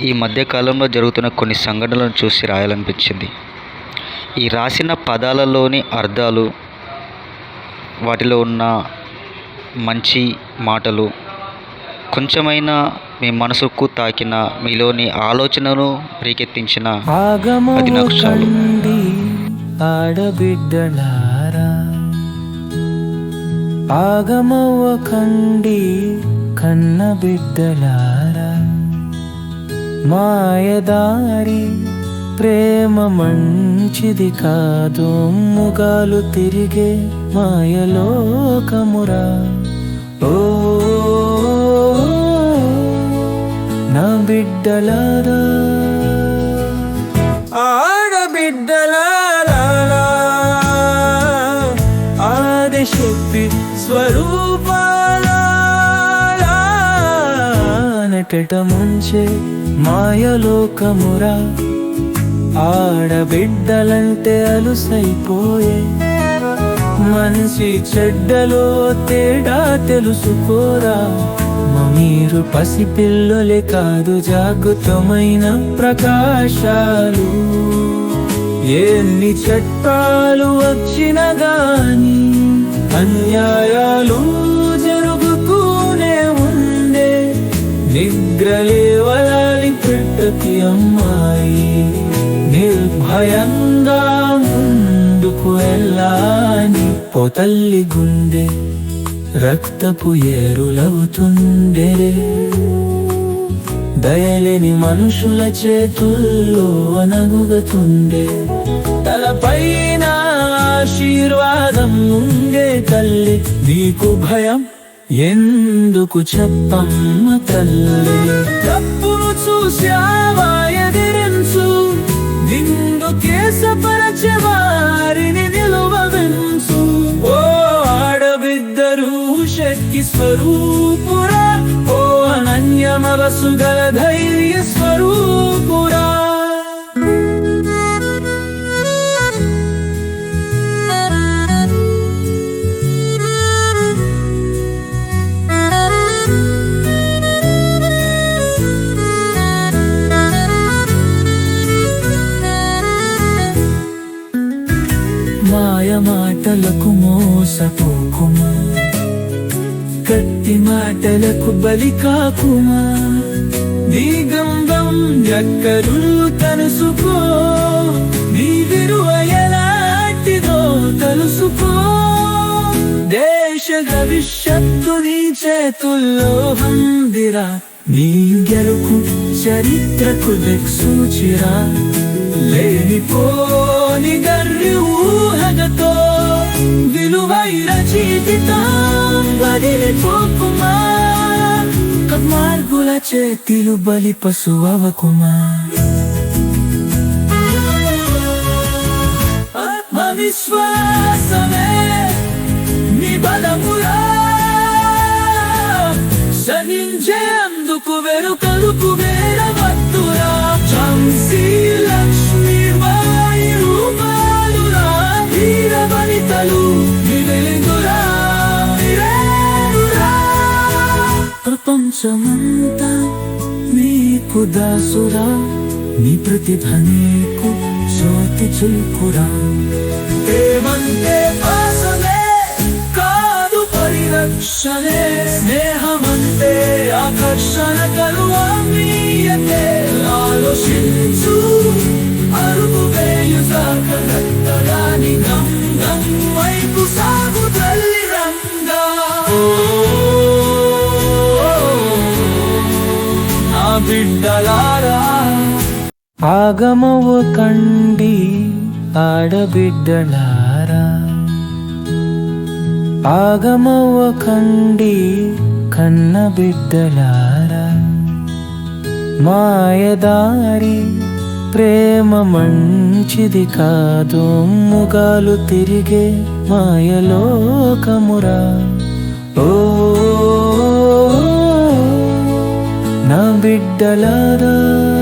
ఈ మధ్యకాలంలో జరుగుతున్న కొన్ని సంఘటనలను చూసి రాయాలనిపించింది. ఈ రాసిన పదాలలోని అర్థాలు వాటిలో ఉన్న మంచి మాటలు కొంచెమైనా మీ మనసుకు తాకిన మీలోని ఆలోచనను రేకెత్తించిన అది నాకు చాలు. ఆడబిడ్డలారా ఆగమవ్వకండి కన్న బిడ్డలారా మాయదారి ప్రేమ మంచిది కాదు. ముగాలు తిరిగే మాయలోకమురా. ఓ నా బిడ్డలారా. ఆడబిడ్డలారా ఆదిశక్తి స్వరూపాలటట ముంచే మాయలోకమురా. ఆడబిడ్డలంటే అలుసైపోయే. మంచి చెడ్డలో తేడా తెలుసుకోరా. మీరు పసిపిల్లలే కాదు జాగృతమైన ప్రకాశాలు. ఎన్ని చట్టాలు వచ్చిన గాని అన్యాయాలు అమ్మాయి నిర్భయంగా ముందుకు వెళ్ళాని పొతల్లి గుండె రక్తపు ఏరులవుతుండే. దయలేని మనుషుల చేతుల్లో అనగుగతుండే తలపైన ఆశీర్వాదం ఉండే తల్లి నీకు భయం ఎందుకు చెప్పమ్మ తల్లి? తప్పును చూశా శక్తి స్వరూపురా ఓ అనన్య మనసు గల ధైర్య స్వరూపురా మాయ మాటలకు మోసపోకుమా కత్తి మాటలకు బలి కాకుమా? నీ గంధం ఎక్కరు తలుసుకో? నీ విలువ ఎలాంటిదో తలుసుకో. దేశ భవిష్యత్తు నీ చేతుల్లో హందిరా నీ గెలుపు చరిత్రకు దిక్సూచిరా. లేనిపోని గర్రి ఊహగతో విలువైన జీవితం వదిలిపోకుమా మార్గుల చేతిలు బలి పశువకుమా ఆత్మవిశ్వాసమే నీ బలమురా సహించేందుకు వెనుకలుకు ప్రపంచమంతా నీకు దాసురా నీ ప్రతిభ నీకు జ్యోతి చుల్కురా ఏమంటే బిడ్డలారా. ఆగమవ కండి ఆడబిడ్డలారా. ఆగమవ కండి కన్న బిడ్డలారా మాయదారి ప్రేమ మంచిది కాదు ముగాలు తిరిగే మాయలోకమురా. ఓ బిడ్డలారా.